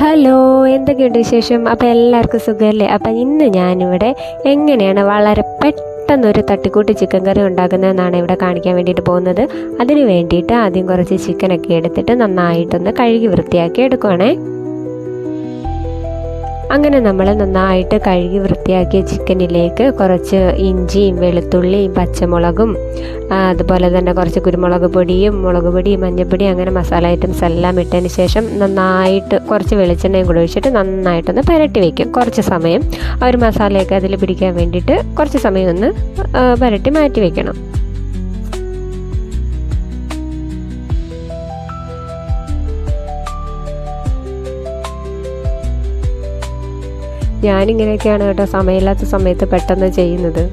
Hello എന്തൊക്കെയുണ്ട് വിശേഷം? അപ്പോൾ എല്ലാവർക്കും സുഖമല്ലേ അപ്പം ഇന്ന് ഞാനിവിടെ എങ്ങനെയാണ് വളരെ പെട്ടെന്നൊരു തട്ടിക്കൂട്ട് ചിക്കൻ കറി ഉണ്ടാക്കുന്നതെന്നാണ് ഇവിടെ കാണിക്കാൻ വേണ്ടിയിട്ട് പോകുന്നത്. അതിന് വേണ്ടിയിട്ട് ആദ്യം കുറച്ച് ചിക്കനൊക്കെ എടുത്തിട്ട് നന്നായിട്ടൊന്ന് കഴുകി വൃത്തിയാക്കി എടുക്കുവാണേ. അങ്ങനെ നമ്മൾ നന്നായിട്ട് കഴുകി വൃത്തിയാക്കിയ ചിക്കനിലേക്ക് കുറച്ച് ഇഞ്ചിയും വെളുത്തുള്ളിയും പച്ചമുളകും അതുപോലെ തന്നെ കുറച്ച് കുരുമുളക് പൊടിയും മുളക് പൊടിയും മഞ്ഞൾപ്പൊടിയും അങ്ങനെ മസാല ഐറ്റംസ് എല്ലാം ഇട്ടതിന് ശേഷം നന്നായിട്ട് കുറച്ച് വെളിച്ചെണ്ണയും കൂടെ ഒഴിച്ചിട്ട് നന്നായിട്ടൊന്ന് പരട്ടി വയ്ക്കും കുറച്ച് സമയം ആ ഒരു മസാലയൊക്കെ അതിൽ പിടിക്കാൻ വേണ്ടിയിട്ട് കുറച്ച് സമയം ഒന്ന് പുരട്ടി മാറ്റി വയ്ക്കണം ഞാനിങ്ങനെയൊക്കെയാണ് കേട്ടോ സമയമില്ലാത്ത സമയത്ത് പെട്ടെന്ന് ചെയ്യുന്നത്.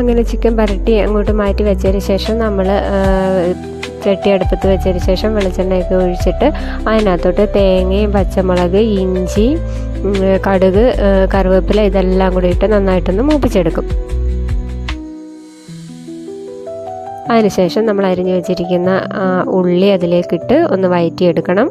അങ്ങനെ ചിക്കൻ പരട്ടി അങ്ങോട്ട് മാറ്റി വെച്ചതിന് ശേഷം നമ്മൾ ചട്ടി അടുപ്പത്ത് വെച്ചതിന് ശേഷം വെളിച്ചെണ്ണയൊക്കെ ഒഴിച്ചിട്ട് അതിനകത്തോട്ട് തേങ്ങയും പച്ചമുളക് ഇഞ്ചി കടുക് കറിവേപ്പില ഇതെല്ലാം കൂടി ഇട്ട് നന്നായിട്ടൊന്ന് മൂപ്പിച്ചെടുക്കും. അതിനുശേഷം നമ്മൾ അരിഞ്ഞു വെച്ചിരിക്കുന്ന ഉള്ളി അതിലേക്കിട്ട് ഒന്ന് വഴറ്റിയെടുക്കണം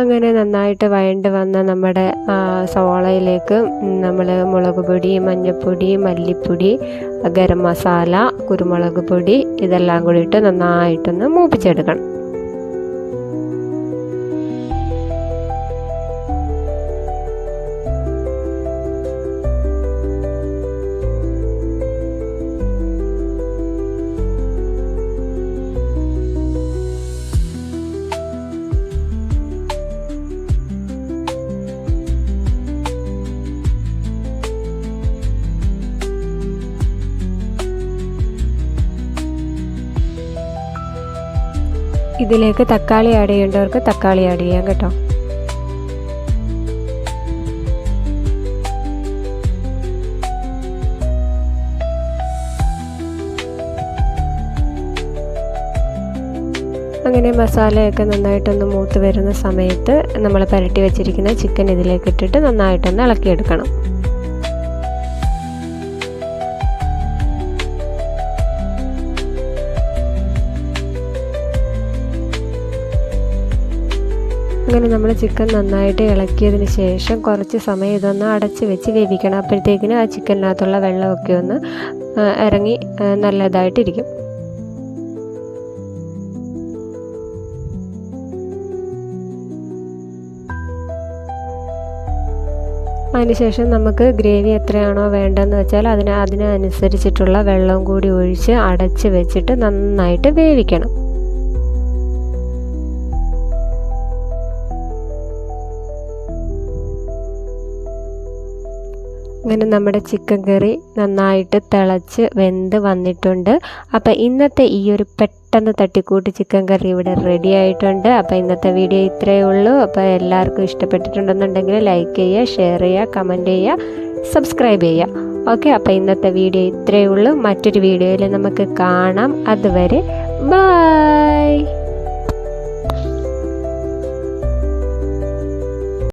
അങ്ങനെ നന്നായിട്ട് വഴണ്ട് വന്ന നമ്മുടെ സവാളയിലേക്ക് നമ്മൾ മുളക് പൊടി മഞ്ഞൾപ്പൊടി മല്ലിപ്പൊടി ഗരം മസാല കുരുമുളക് പൊടി ഇതെല്ലാം കൂടി ഇട്ട് നന്നായിട്ടൊന്ന് മൂപ്പിച്ചെടുക്കണം. ഇതിലേക്ക് തക്കാളി ആഡ് ചെയ്യേണ്ടവർക്ക് തക്കാളി ആഡ് ചെയ്യാം കേട്ടോ. അങ്ങനെ മസാലയൊക്കെ നന്നായിട്ടൊന്ന് മൂത്ത് വരുന്ന സമയത്ത് നമ്മൾ പുരട്ടി വെച്ചിരിക്കുന്ന ചിക്കൻ ഇതിലേക്ക് ഇട്ടിട്ട് നന്നായിട്ടൊന്ന് ഇളക്കിയെടുക്കണം. അങ്ങനെ നമ്മൾ ചിക്കൻ നന്നായിട്ട് ഇളക്കിയതിന് ശേഷം കുറച്ച് സമയം ഇതൊന്ന് അടച്ച് വെച്ച് വേവിക്കണം. അപ്പോഴത്തേക്കിന് ആ ചിക്കനകത്തുള്ള വെള്ളമൊക്കെ ഒന്ന് ഇറങ്ങി നല്ലതായിട്ടിരിക്കും. അതിനുശേഷം നമുക്ക് ഗ്രേവി എത്രയാണോ വേണ്ടതെന്ന് വെച്ചാൽ അതിന് അതിനനുസരിച്ചിട്ടുള്ള വെള്ളം കൂടി ഒഴിച്ച് അടച്ച് വെച്ചിട്ട് നന്നായിട്ട് വേവിക്കണം. അങ്ങനെ നമ്മുടെ ചിക്കൻ കറി നന്നായിട്ട് തിളച്ച് വെന്ത് വന്നിട്ടുണ്ട്. അപ്പോൾ ഇന്നത്തെ ഈ ഒരു പെട്ടെന്ന് തട്ടിക്കൂട്ട് ചിക്കൻ കറി ഇവിടെ റെഡി ആയിട്ടുണ്ട്. അപ്പോൾ ഇന്നത്തെ വീഡിയോ ഇത്രയേ ഉള്ളൂ. അപ്പോൾ എല്ലാവർക്കും ഇഷ്ടപ്പെട്ടിട്ടുണ്ടെന്നുണ്ടെങ്കിൽ ലൈക്ക് ചെയ്യുക ഷെയർ ചെയ്യുക കമന്റ് ചെയ്യുക സബ്സ്ക്രൈബ് ചെയ്യുക. ഓക്കെ അപ്പോൾ ഇന്നത്തെ വീഡിയോ ഇത്രയേ ഉള്ളൂ. മറ്റൊരു വീഡിയോയിൽ നമുക്ക് കാണാം. അതുവരെ ബൈ